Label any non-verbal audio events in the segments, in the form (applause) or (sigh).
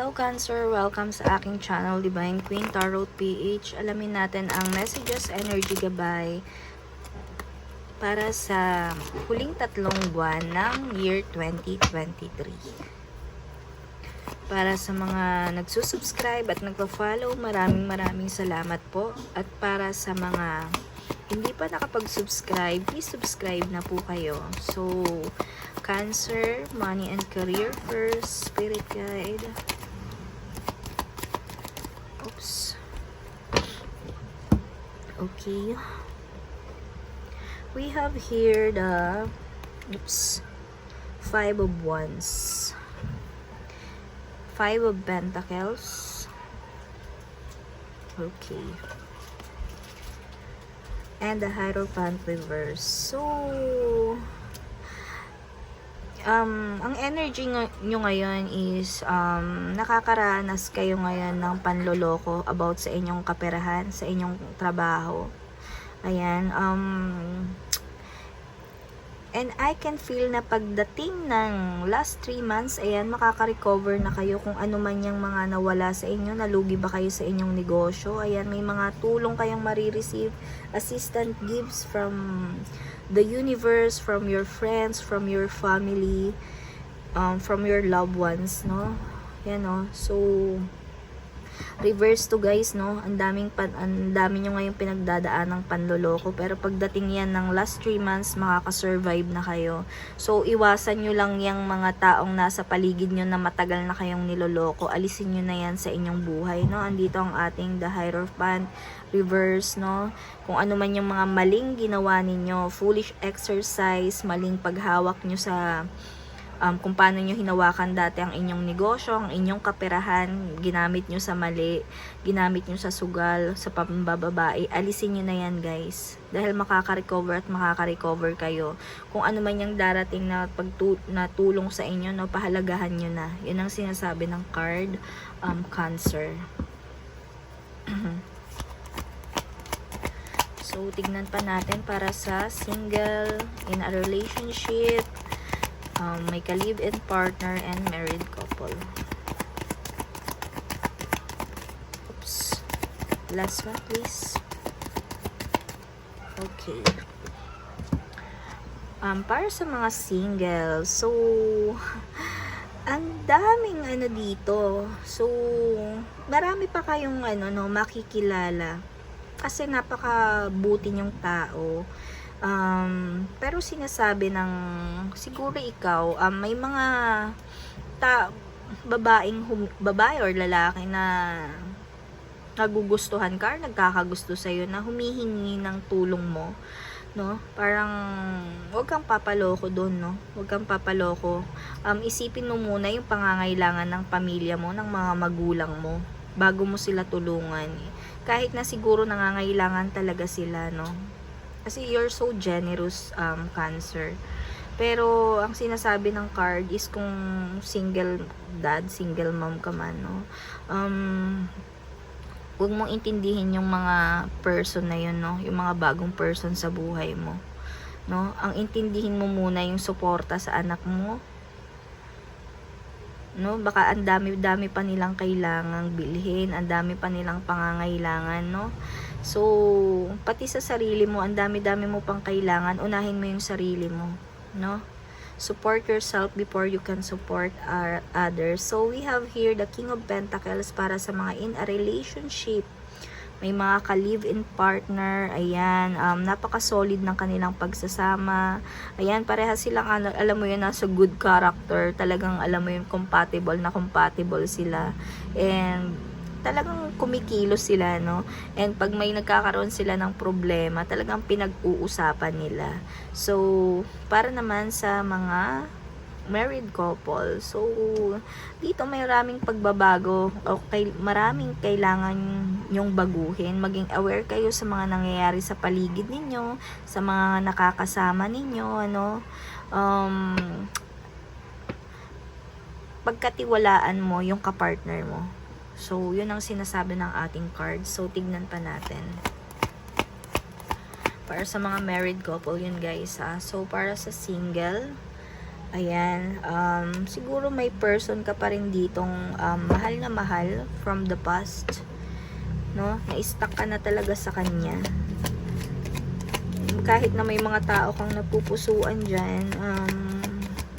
Hello Cancer! Welcome sa aking channel, Divine Queen Tarot PH. Alamin natin ang messages, energy gabay para sa huling tatlong buwan ng year 2023. Para sa mga nagsusubscribe at nagpa-follow, maraming maraming salamat po. At para sa mga hindi pa nakapag-subscribe, please subscribe na po kayo. So, Cancer, money and career first, spirit guide. Oops. Okay. We have here the oops. Five of Wands. Five of Pentacles. Okay. And the Hierophant reverse. So, um, ang energy nyo ngayon is um, nakakaranas kayo ngayon ng panloloko about sa inyong kaperahan, sa inyong trabaho. Ayan. Um, and I can feel na pagdating ng last 3 months, ayan, makaka-recover na kayo kung ano man yung mga nawala sa inyo, nalugi ba kayo sa inyong negosyo. Ayan, may mga tulong kayong marireceive, assistant gifts from the universe, from your friends, from your family, um, from your loved ones, no? Yan, no? So, reverse to guys, no? Ang daming pan, ang dami nyo ngayong pinagdadaan ng panloloko. Pero pagdating yan ng last 3 months, makaka-survive na kayo. So, iwasan nyo lang yung mga taong nasa paligid nyo na matagal na kayong niloloko. Alisin nyo na yan sa inyong buhay, no? Andito ang ating The Hierophant reverse, no? Kung ano man yung mga maling ginawa ninyo, foolish exercise, maling paghawak nyo sa um, kung paano nyo hinawakan dati ang inyong negosyo, ang inyong kaperahan, ginamit nyo sa mali, ginamit nyo sa sugal, sa pambababae, alisin nyo na yan guys. Dahil makaka-recover at makaka-recover kayo. Kung ano man yung darating na, pagtu- na tulong sa inyo, no, pahalagahan nyo na. Yun ang sinasabi ng card, um, cancer. (clears throat) So, tignan pa natin para sa single, in a relationship, um, may ka-live-in partner, and married couple. Oops. Last one, please. Okay. Um, para sa mga single, so, (laughs) ang daming ano dito. So, marami pa kayong ano, no, makikilala kasi napakabuti yung tao. Um, pero sinasabi ng siguro ikaw, um, may mga ta babaeng hum- babae or lalaki na nagugustuhan ka or nagkakagusto sa na humihingi ng tulong mo no? Parang wag kang papaloko doon no? Wag kang papaloko. Um isipin mo muna yung pangangailangan ng pamilya mo ng mga magulang mo bago mo sila tulungan. Kahit na siguro nangangailangan talaga sila no kasi you're so generous um cancer pero ang sinasabi ng card is kung single dad single mom ka man no um huwag mong intindihin yung mga person na yun, no? Yung mga bagong person sa buhay mo. No? Ang intindihin mo muna yung suporta sa anak mo. No? Baka ang dami-dami pa nilang kailangang bilhin, ang dami pa nilang pangangailangan, no? So, pati sa sarili mo, ang dami-dami mo pang kailangan, unahin mo yung sarili mo, no? support yourself before you can support our others. So we have here the King of Pentacles para sa mga in a relationship. May mga ka-live-in partner. Ayan, um, napaka-solid ng kanilang pagsasama. Ayan, parehas silang, ano, alam mo yun, nasa good character. Talagang, alam mo yun, compatible na compatible sila. And, talagang kumikilos sila, no? And pag may nagkakaroon sila ng problema, talagang pinag-uusapan nila. So, para naman sa mga married couple. So, dito may maraming pagbabago o kay, maraming kailangan yung baguhin. Maging aware kayo sa mga nangyayari sa paligid ninyo, sa mga nakakasama ninyo, ano. Um, pagkatiwalaan mo yung kapartner mo. So, yun ang sinasabi ng ating card. So, tignan pa natin. Para sa mga married couple yun guys ha. So, para sa single, Ayan, um, siguro may person ka pa rin ditong um, mahal na mahal from the past. No? Na-stuck ka na talaga sa kanya. Kahit na may mga tao kang napupusuan dyan, um,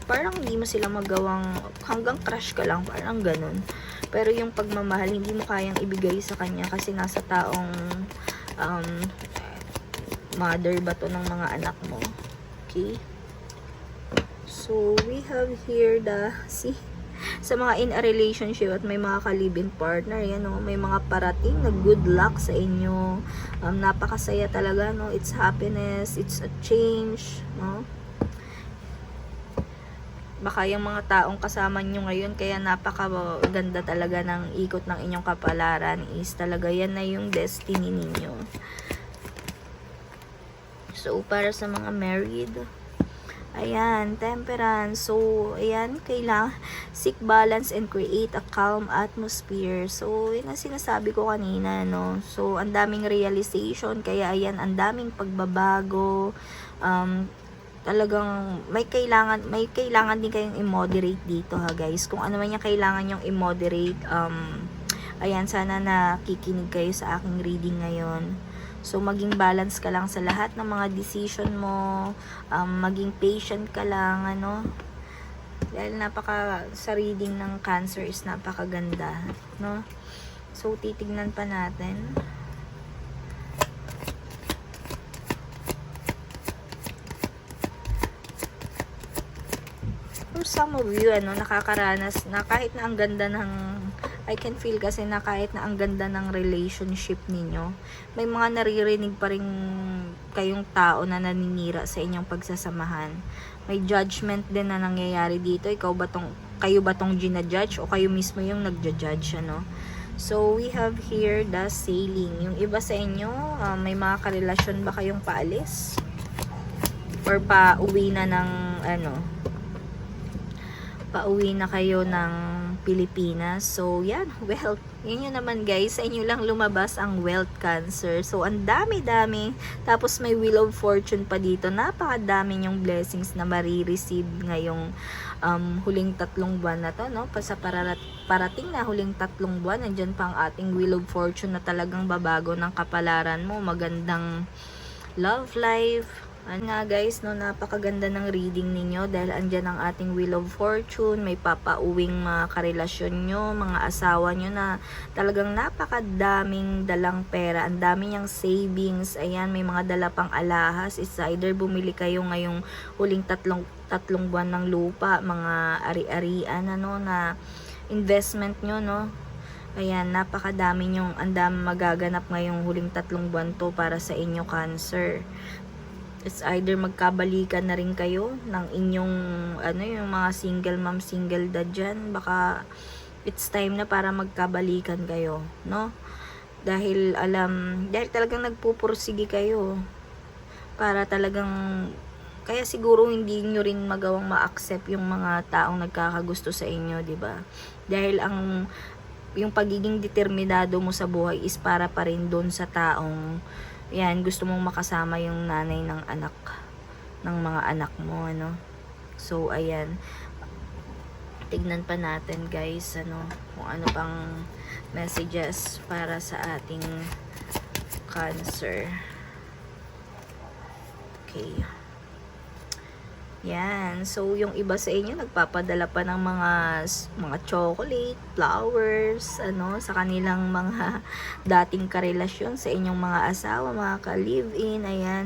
parang hindi mo sila magawang, hanggang crush ka lang, parang ganun. Pero yung pagmamahal, hindi mo kayang ibigay sa kanya kasi nasa taong um, mother ba to ng mga anak mo. Okay? So, we have here the, see, sa mga in a relationship at may mga kalibin partner, yan o, may mga parating na good luck sa inyo. Um, napakasaya talaga, no? It's happiness, it's a change, no? Baka yung mga taong kasama nyo ngayon, kaya napakaganda talaga ng ikot ng inyong kapalaran is talaga yan na yung destiny ninyo. So, para sa mga married, Ayan, temperance. So, ayan, kailangan seek balance and create a calm atmosphere. So, yun ang sinasabi ko kanina, no? So, ang daming realization, kaya ayan, ang daming pagbabago. Um, talagang may kailangan may kailangan din kayong i-moderate dito ha guys kung ano man yung kailangan yung i-moderate um ayan sana nakikinig kayo sa aking reading ngayon So, maging balance ka lang sa lahat ng mga decision mo. Um, maging patient ka lang, ano. Dahil napaka, sa reading ng cancer is napakaganda, no. So, titignan pa natin. For some of you, ano, nakakaranas na kahit na ang ganda ng I can feel kasi na kahit na ang ganda ng relationship ninyo, may mga naririnig pa rin kayong tao na naninira sa inyong pagsasamahan. May judgment din na nangyayari dito. Ikaw ba tong, kayo ba tong ginajudge o kayo mismo yung nagja-judge, ano? So, we have here the sailing. Yung iba sa inyo, uh, may mga karelasyon ba kayong paalis? Or pa-uwi na ng, ano, pa-uwi na kayo ng Pilipinas. So, yan, (laughs) wealth. Yan yun naman guys, sa inyo lang lumabas ang wealth cancer. So, ang dami-dami. Tapos may wheel of fortune pa dito. Napakadami yung blessings na marireceive ngayong um, huling tatlong buwan na to, no? Sa pararat, parating na huling tatlong buwan, nandyan pa ang ating wheel of fortune na talagang babago ng kapalaran mo. Magandang love life, ano nga guys, no, napakaganda ng reading ninyo dahil andyan ang ating Wheel of Fortune, may papauwing mga karelasyon nyo, mga asawa nyo na talagang napakadaming dalang pera, ang dami niyang savings, ayan, may mga dala pang alahas, is either bumili kayo ngayong huling tatlong, tatlong buwan ng lupa, mga ari-arian, ano, na investment nyo, no, Ayan, napakadami nyong andam magaganap ngayong huling tatlong buwan to para sa inyo cancer. It's either magkabalikan na rin kayo ng inyong, ano yung mga single mom, single dad dyan. Baka it's time na para magkabalikan kayo, no? Dahil alam, dahil talagang nagpupursige kayo. Para talagang, kaya siguro hindi nyo rin magawang ma-accept yung mga taong nagkakagusto sa inyo, di ba? Dahil ang, yung pagiging determinado mo sa buhay is para pa rin doon sa taong yan, gusto mong makasama yung nanay ng anak, ng mga anak mo, ano. So, ayan. Tignan pa natin, guys, ano, kung ano pang messages para sa ating cancer. Okay. Yan. So, yung iba sa inyo, nagpapadala pa ng mga, mga chocolate, flowers, ano, sa kanilang mga (laughs) dating karelasyon sa inyong mga asawa, mga ka-live-in, ayan.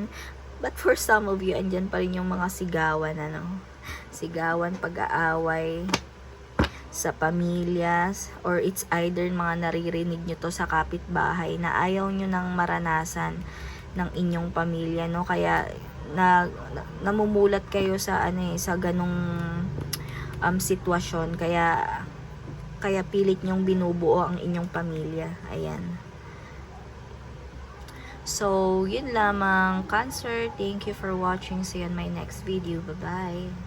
But for some of you, andyan pa rin yung mga sigawan, ano. Sigawan, pag-aaway sa pamilya, or it's either mga naririnig nyo to sa kapitbahay na ayaw nyo nang maranasan ng inyong pamilya, no? Kaya, na, na namumulat kayo sa ano eh, sa ganong um, sitwasyon. Kaya kaya pilit nyong binubuo ang inyong pamilya. Ayan. So yun lamang cancer. Thank you for watching. See you on my next video. Bye bye